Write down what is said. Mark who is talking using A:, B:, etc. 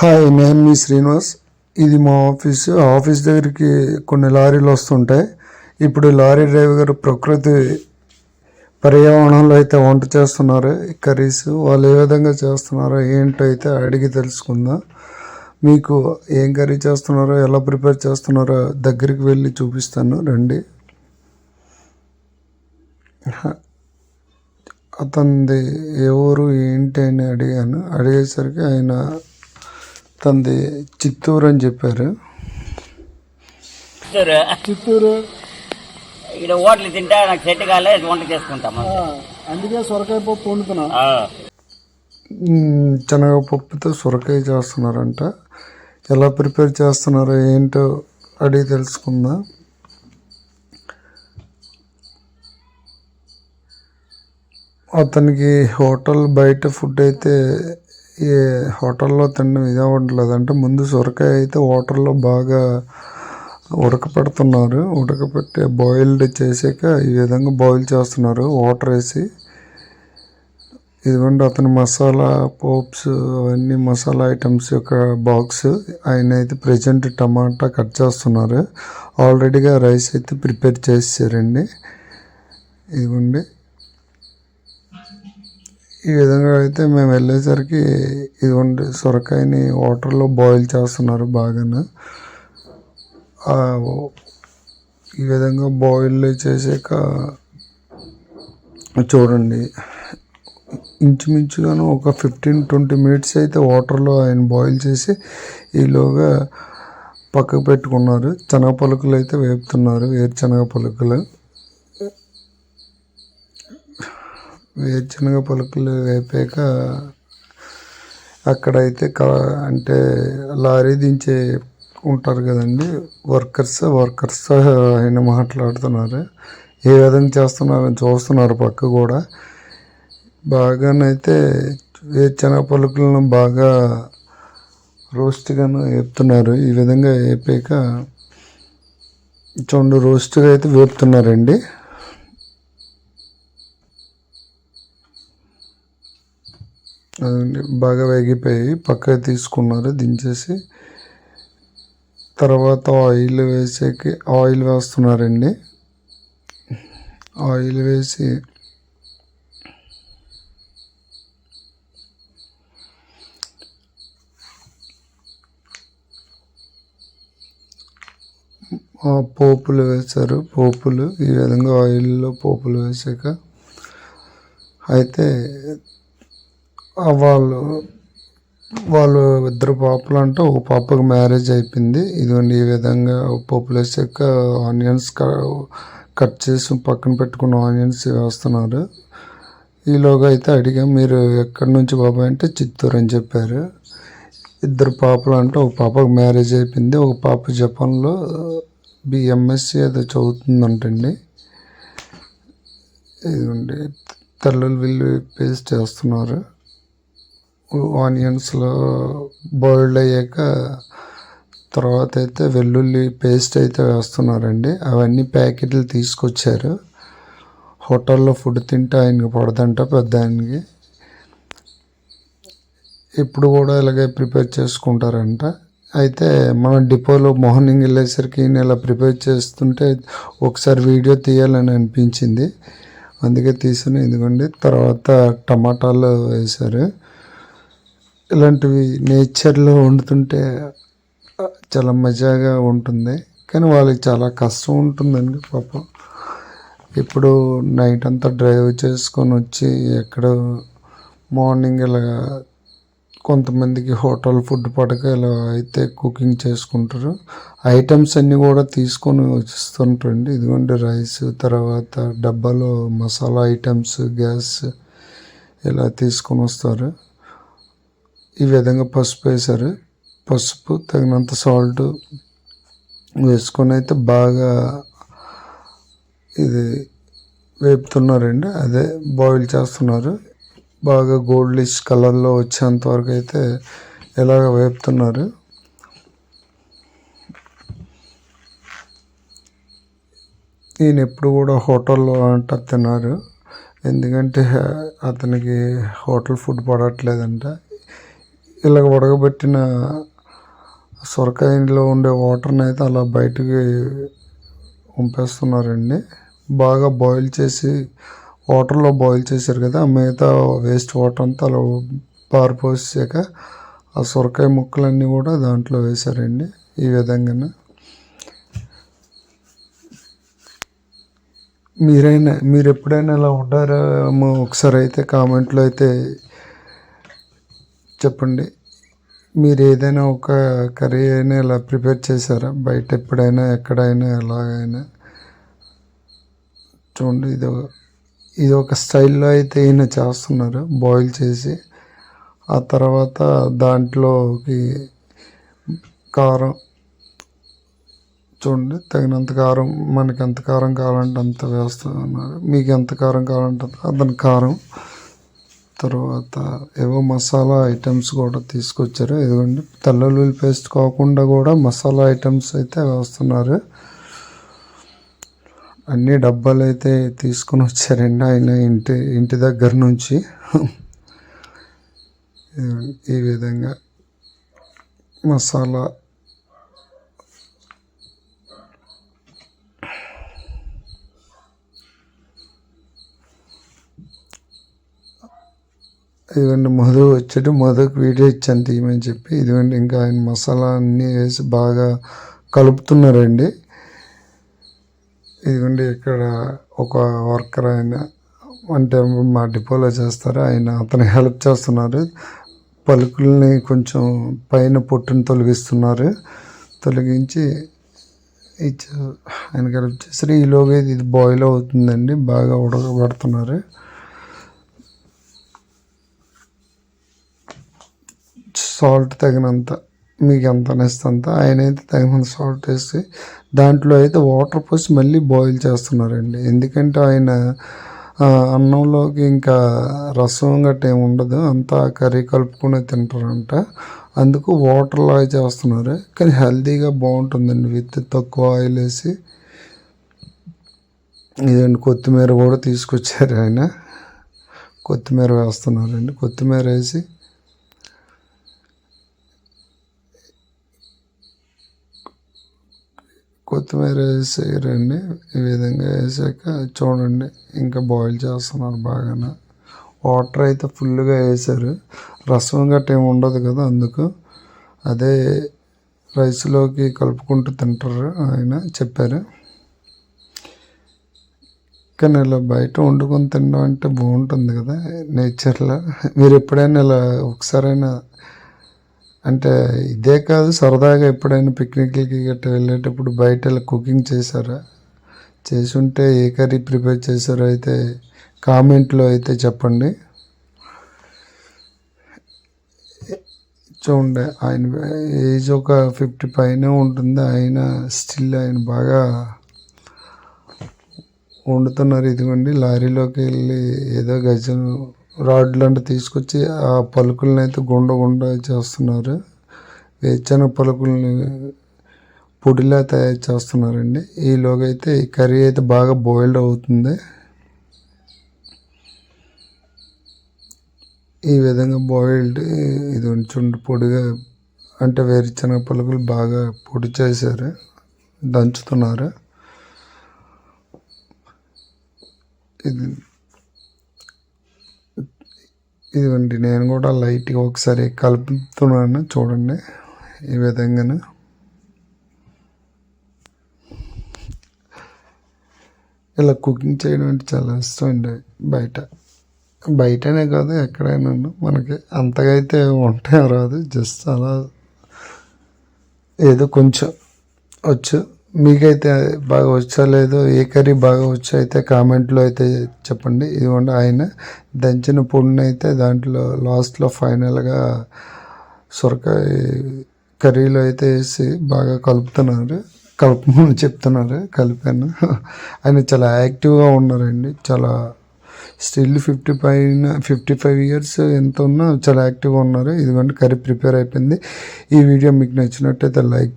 A: Hi నేను మీ శ్రీనివాస్ ఇది మా ఆఫీస్ ఆఫీస్ దగ్గరికి కొన్ని లారీలు వస్తుంటాయి. ఇప్పుడు లారీ డ్రైవర్ గారు ప్రకృతి పర్యావరణంలో అయితే వంట చేస్తున్నారు కర్రీస్ వాళ్ళు ఏ విధంగా చేస్తున్నారో ఏంటో అయితే అడిగి తెలుసుకుందాం. మీకు ఏం కర్రీ చేస్తున్నారో ఎలా ప్రిపేర్ చేస్తున్నారో దగ్గరికి వెళ్ళి చూపిస్తాను. రండి. అతనిది ఏ ఊరు ఏంటి అని అడిగాను. అడిగేసరికి ఆయన తనది చిత్తూరు అని చెప్పారు.
B: చిత్తూరు?
C: చిత్తూరు.
B: ఇక్కడ హోటల్ తింటే నాకు సెట్ కాలే వంట చేసుకుంటాము
C: అందుకే సొరకాయ పప్పు వండుతున్నా.
A: శనగపప్పుతో సొరకాయ చేస్తున్నారంట. ఎలా ప్రిపేర్ చేస్తున్నారో ఏంటో అడిగి తెలుసుకుందాం? అతనికి హోటల్ బయట ఫుడ్ అయితే ఏ హోటల్లో తినడం ఇదే ఉండలేదు అంటే ముందు సొరకాయ అయితే వాటర్లో బాగా ఉడకపెడుతున్నారు. ఉడకపెట్టి బాయిల్డ్ చేసాక ఈ విధంగా బాయిల్ చేస్తున్నారు. వాటర్ వేసి. ఇదిగోండి అతని మసాలా పోప్స్ అవన్నీ మసాలా ఐటమ్స్ యొక్క బాక్స్ ఆయన అయితే ప్రజెంట్ టమాటా కట్ చేస్తున్నారు. ఆల్రెడీగా రైస్ అయితే ప్రిపేర్ చేసారండి. ఇదిగోండి. ఈ విధంగా అయితే మేము వెళ్ళేసరికి ఇదిగోండి సొరకాయని వాటర్లో బాయిల్ చేస్తున్నారు బాగానే. ఈ విధంగా బాయిల్ చేసాక చూడండి ఇంచుమించుగాను ఒక ఫిఫ్టీన్ ట్వంటీ మినిట్స్ అయితే వాటర్లో ఆయన బాయిల్ చేసి ఈలోగా పక్కకు పెట్టుకున్నారు. శనగ పలుకులు అయితే వేపుతున్నారు వేరుశనగ పలుకులు. వేరుశనగ పలుకులు వేపాక అక్కడైతే క అంటే లారీ దించే ఉంటారు కదండి. వర్కర్స్ వర్కర్స్ ఆయన మాట్లాడుతున్నారు. ఏ విధంగా చేస్తున్నారని చూస్తున్నారు పక్క కూడా. బాగానైతే వేరుశనగ పలుకులను బాగా రోస్ట్గాను వేపుతున్నారు ఈ విధంగా వేపాక చూడండి రోస్ట్గా అయితే వేపుతున్నారండి. అదండి. బాగా వేగిపోయి పక్కకి తీసుకున్నారు దించేసి తర్వాత ఆయిల్ వేసేకి ఆయిల్ వేస్తున్నారండి. ఆయిల్ వేసి ఆ పోపులు వేశారు. పోపులు ఈ విధంగా ఆయిల్లో పోపులు వేసాక అయితే వాళ్ళు వాళ్ళు ఇద్దరు పాపలు అంటే. ఒక పాపకు మ్యారేజ్ అయిపోయింది. ఇదిగోండి ఈ విధంగా పోపులు వేసాక ఆనియన్స్ కట్ చేసి పక్కన పెట్టుకున్న ఆనియన్స్ వేస్తున్నారు. ఈలోగా అయితే అడిగా మీరు ఎక్కడి నుంచి బాబాయ్ అంటే చిత్తూరు అని చెప్పారు. ఇద్దరు పాపలు అంటే ఒక పాపకు మ్యారేజ్ అయిపోయింది. ఒక పాప జపాన్లో బిఎంఎస్సి ఏదో చదువుతుందంటండి. ఇదిగోండి తల్లులు వీళ్ళు పేస్ట్ చేస్తున్నారు. ఆనియన్స్లో బాయిల్డ్ అయ్యాక తర్వాత అయితే వెల్లుల్లి పేస్ట్ అయితే వేస్తున్నారండి. అవన్నీ ప్యాకెట్లు తీసుకొచ్చారు. హోటల్లో ఫుడ్ తింటే ఆయనకి పడదంట పెద్ద ఆయనకి ఇప్పుడు కూడా ఇలాగే ప్రిపేర్ చేసుకుంటారంట. అయితే మన డిపోలో మార్నింగ్ వెళ్ళేసరికి నేను ఇలా ప్రిపేర్ చేస్తుంటే ఒకసారి వీడియో తీయాలని అనిపించింది. అందుకే తీసుకుని ఎందుకంటే తర్వాత టమాటాలు వేశారు. ఇలాంటివి నేచర్లో వండుతుంటే చాలా మజాగా ఉంటుంది. కానీ వాళ్ళకి చాలా కష్టం ఉంటుందండి పాపం. ఇప్పుడు నైట్ అంతా డ్రైవ్ చేసుకొని వచ్చి ఎక్కడ మార్నింగ్ ఇలా కొంతమందికి హోటల్ ఫుడ్ పడక ఇలా అయితే కుకింగ్ చేసుకుంటారు. ఐటమ్స్ అన్నీ కూడా తీసుకొని వస్తుంటారండి ఇదిగోండి రైస్ తర్వాత డబ్బాలో మసాలా ఐటమ్స్ గ్యాస్ ఇలా తీసుకొని వస్తారు. ఈ విధంగా పసుపు వేశారు. పసుపు తగినంత సాల్ట్ వేసుకొని అయితే బాగా ఇది వేపుతున్నారండి. అదే బాయిల్ చేస్తున్నారు. బాగా గోల్డిష్ కలర్లో వచ్చేంత వరకు అయితే ఇలాగ వేపుతున్నారు. నేను ఎప్పుడు కూడా హోటల్లో అంట తిన్నారు ఎందుకంటే అతనికి హోటల్ ఫుడ్ పడట్లేదంట. ఇలాగ ఉడకబెట్టిన సొరకాయలో ఉండే వాటర్ని అయితే అలా బయటికి పంపేస్తున్నారండి బాగా బాయిల్ చేసి వాటర్లో బాయిల్ చేశారు కదా ఆ మిగతా వేస్ట్ వాటర్ అంతా అలా పారిపోసాక ఆ సొరకాయ ముక్కలన్నీ కూడా దాంట్లో వేశారండి ఈ విధంగా మీరైనా మీరు ఎప్పుడైనా ఇలా ఉంటారేమో ఒకసారి అయితే కామెంట్లో అయితే చెప్పండి. మీరు ఏదైనా ఒక కర్రీ అయినా ఇలా ప్రిపేర్ చేశారా? బయట ఎప్పుడైనా ఎక్కడైనా ఎలాగైనా? చూడండి ఇది ఇది ఒక స్టైల్లో అయితే ఈయన చేస్తున్నారు బాయిల్ చేసి. ఆ తర్వాత దాంట్లోకి కారం చూడండి తగినంత కారం మనకి ఎంత కారం కావాలంటే అంత వేస్తున్నారు. మీకు ఎంత కారం కావాలంటే అంత. అతని కారం. తర్వాత ఏవో మసాలా ఐటమ్స్ కూడా తీసుకొచ్చారు. ఇదిగోండి తెల్లూరి పేస్ట్ కాకుండా కూడా మసాలా ఐటమ్స్ అయితే వేస్తున్నారు. అన్ని డబ్బాలు అయితే తీసుకొని వచ్చారండి ఆయన ఇంటి ఇంటి దగ్గర నుంచి. ఈ విధంగా మసాలా ఇదిగోండి మధు వచ్చేటి మధుకి వీడియో ఇచ్చాను తీయమని చెప్పి. ఇదిగోండి ఇంకా ఆయన మసాలా అన్నీ వేసి బాగా కలుపుతున్నారండి. ఇదిగోండి ఇక్కడ ఒక వర్కర్ ఆయన అంటే మా డిపోలో చేస్తారు. ఆయన అతను హెల్ప్ చేస్తున్నారు. పలుకుల్ని కొంచెం పైన పొట్టును తొలగిస్తున్నారు. తొలగించి ఇచ్చారు ఆయనకి హెల్ప్ చేస్తారు. ఈలోగా ఇది బాయిల్ అవుతుందండి బాగా ఉడకబడుతున్నారు. సాల్ట్ తగినంత మీకు ఎంత అనేస్తే అంత ఆయన అయితే తగినంత సాల్ట్ వేసి దాంట్లో అయితే వాటర్ పోసి మళ్ళీ బాయిల్ చేస్తున్నారండి. ఎందుకంటే ఆయన అన్నంలోకి ఇంకా రసం గట్ట ఏమి ఉండదు అంతా కర్రీ కలుపుకునే తింటారంట. అందుకు వాటర్ లాగా చేస్తున్నారు. కానీ హెల్తీగా బాగుంటుందండి విత్ తక్కువ ఆయిల్ వేసి. ఇదండి కొత్తిమీర కూడా తీసుకొచ్చారు ఆయన. కొత్తిమీర వేస్తున్నారండి. కొత్తిమీర వేసి కొత్తిమీర వేసేయరండి ఈ విధంగా వేసాక చూడండి. ఇంకా బాయిల్ చేస్తున్నారు బాగానే. వాటర్ అయితే ఫుల్గా వేసారు. రసం గట్ట ఏమి ఉండదు కదా అందుకు. అదే రైస్లోకి కలుపుకుంటూ తింటారు ఆయన చెప్పారు. కానీ ఇలా బయట వండుకొని తినడం అంటే బాగుంటుంది కదా నేచర్లో. మీరు ఎప్పుడైనా ఇలా ఒకసారైనా అంటే ఇదే కాదు సరదాగా ఎప్పుడైనా పిక్నిక్లకి గట్రా వెళ్ళేటప్పుడు బయట కుకింగ్ చేశారా? చేసుంటే ఏ కర్రీ ప్రిపేర్ చేశారో అయితే కామెంట్లో అయితే చెప్పండి. చూడండి ఆయన ఏజ్ ఒక ఫిఫ్టీ పైన ఉంటుంది ఆయన స్టిల్ ఆయన బాగా వండుతున్నారు. ఇదిగోండి లారీలోకి వెళ్ళి ఏదో గజం రాడ్లు లాంటి తీసుకొచ్చి ఆ పలుకులను అయితే గుండ గుండ చేస్తున్నారు. వేరుచెన పలుకుల్ని పొడిలా తయారు చేస్తున్నారండి. ఈలోగా అయితే ఈ కర్రీ అయితే బాగా బాయిల్డ్ అవుతుంది. ఈ విధంగా బాయిల్డ్ ఇది ఉంచుండి పొడిగా అంటే వేరుశనగ పలుకులు బాగా పొడి చేశారు. దంచుతున్నారు. ఇది ఇదిగోండి నేను కూడా లైట్గా ఒకసారి కలుపుతున్నాను చూడండి ఈ విధంగా ఇలా కుకింగ్ చేయడం అంటే చాలా ఇష్టం అండి బయట. బయటనే కాదు ఎక్కడైనా మనకి అంతగా అయితే వంట రాదు జస్ట్ అలా ఏదో కొంచెం వచ్చు. మీకైతే బాగా వచ్చలేదు ఏ కర్రీ బాగా వచ్చా అయితే కామెంట్లో అయితే చెప్పండి. ఇదిగోండి ఆయన దంచిన పొడిని అయితే దాంట్లో లాస్ట్లో ఫైనల్గా సొరకాయ కర్రీలో అయితే వేసి బాగా కలుపుతున్నారు. కలుపుమని చెప్తున్నారు. కలిపాను. ఆయన చాలా యాక్టివ్గా ఉన్నారండి. చాలా స్టిల్ ఫిఫ్టీ పైన ఫిఫ్టీ ఫైవ్ ఇయర్స్ ఎంత ఉన్నా చాలా యాక్టివ్గా ఉన్నారు. ఇదిగోండి కర్రీ ప్రిపేర్ అయిపోయింది. ఈ వీడియో మీకు నచ్చినట్టయితే లైక్